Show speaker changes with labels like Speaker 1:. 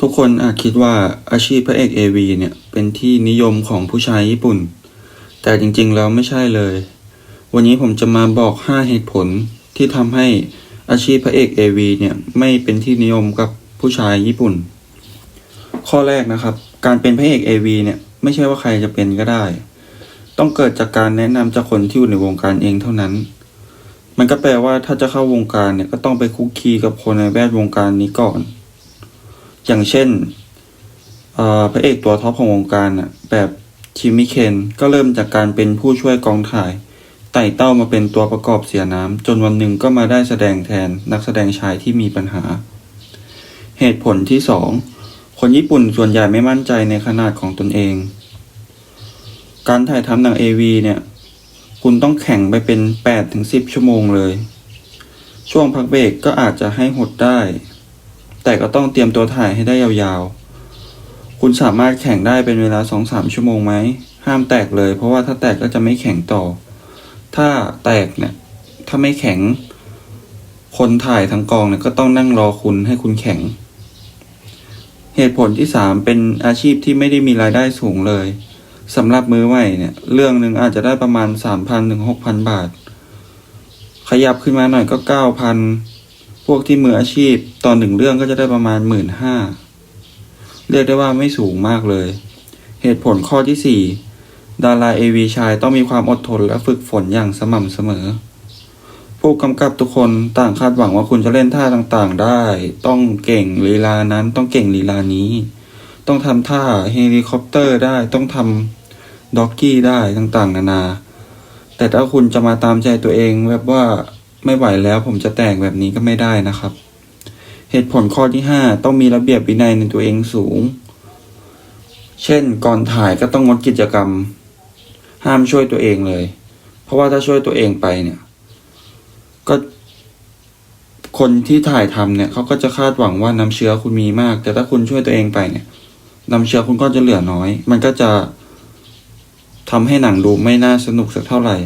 Speaker 1: ทุกคนอาจคิดว่าอาชีพพระเอก AV เนี่ยเป็นที่นิยมของผู้ชายญี่ปุ่น แต่จริงๆ แล้วไม่ใช่เลย วันนี้ผมจะมาบอก 5 เหตุผลที่ทำให้อาชีพพระเอก AV เนี่ยไม่เป็นที่นิยมกับผู้ชายญี่ปุ่น ข้อแรกนะครับ การเป็นพระเอก AV เนี่ยไม่ใช่ว่าใครจะเป็นก็ได้ ต้องเกิดจากการแนะนำจากคนที่อยู่ในวงการเองเท่านั้น มันก็แปลว่าถ้าจะเข้าวงการเนี่ยก็ต้องไปคุกคีกับคนในแวดวงการนี้ก่อน อย่างเช่นพระเอกตัวท็อปของวงการน่ะแบบชิมิเคนก็เริ่มจากการเป็นผู้ช่วยกองถ่าย ไต่เต้ามาเป็นตัวประกอบเสียน้ำจนวันหนึ่งก็มาได้แสดงแทนนักแสดงชายที่มีปัญหา เหตุผลที่สองคนญี่ปุ่นส่วนใหญ่ไม่มั่นใจในขนาดของตนเอง การถ่ายทำหนัง AV เนี่ย คุณต้องแข่งไปเป็น8ถึง10 ชั่วโมงเลย ช่วงพักเบรกก็อาจจะให้หดได้ แต่ก็ต้องเตรียมตัวถ่ายให้ได้ยาวๆ คุณสามารถแข่งได้เป็นเวลา 2-3 ชั่วโมงไหม ห้ามแตกเลย เพราะว่าถ้าแตกก็จะไม่แข่งต่อ ถ้าแตกเนี่ย ถ้าไม่แข็ง คนถ่ายทั้งกองเนี่ยก็ต้องนั่งรอคุณให้คุณแข็ง เหตุผลที่สามเป็นอาชีพที่ไม่ได้มีรายได้สูงเลยสำหรับมือใหม่เนี่ย เรื่องหนึ่งอาจจะได้ประมาณสามพันถึงหกพันบาท ขยับขึ้นมาหน่อยก็เก้า พวกที่มืออาชีพตอนหนึ่งเรื่องก็จะได้ประมาณหมื่นห้าเรียกได้ว่าไม่สูงมากเลย เหตุผลข้อที่สี่ดาราเอวีชายต้องมีความอดทนและฝึกฝนอย่างสม่ำเสมอ ผู้กำกับทุกคนต่างคาดหวังว่าคุณจะเล่นท่าต่างๆได้ ต้องเก่งลีลานั้น ต้องเก่งลีลานี้ ต้องทำท่าเฮลิคอปเตอร์ได้ ต้องทำด็อกกี้ได้ต่างๆ นานา แต่ถ้าคุณจะมาตามใจตัวเองแบบว่า ไม่ไหวแล้วผมจะแต่งแบบนี้ก็ไม่ได้นะครับ เหตุผลข้อที่ห้าต้องมีระเบียบวินัยในตัวเองสูง เช่น ก่อนถ่ายก็ต้องงดกิจกรรม ห้ามช่วยตัวเองเลย เพราะว่าถ้าช่วยตัวเองไปเนี่ย ก็ คนที่ถ่ายทำเนี่ยเขาก็จะคาดหวังว่าน้ำเชื้อคุณมีมาก แต่ถ้าคุณช่วยตัวเองไปเนี่ยน้ำเชื้อคุณก็จะเหลือน้อย มันก็จะทำให้หนังดูไม่น่าสนุกสักเท่าไหร่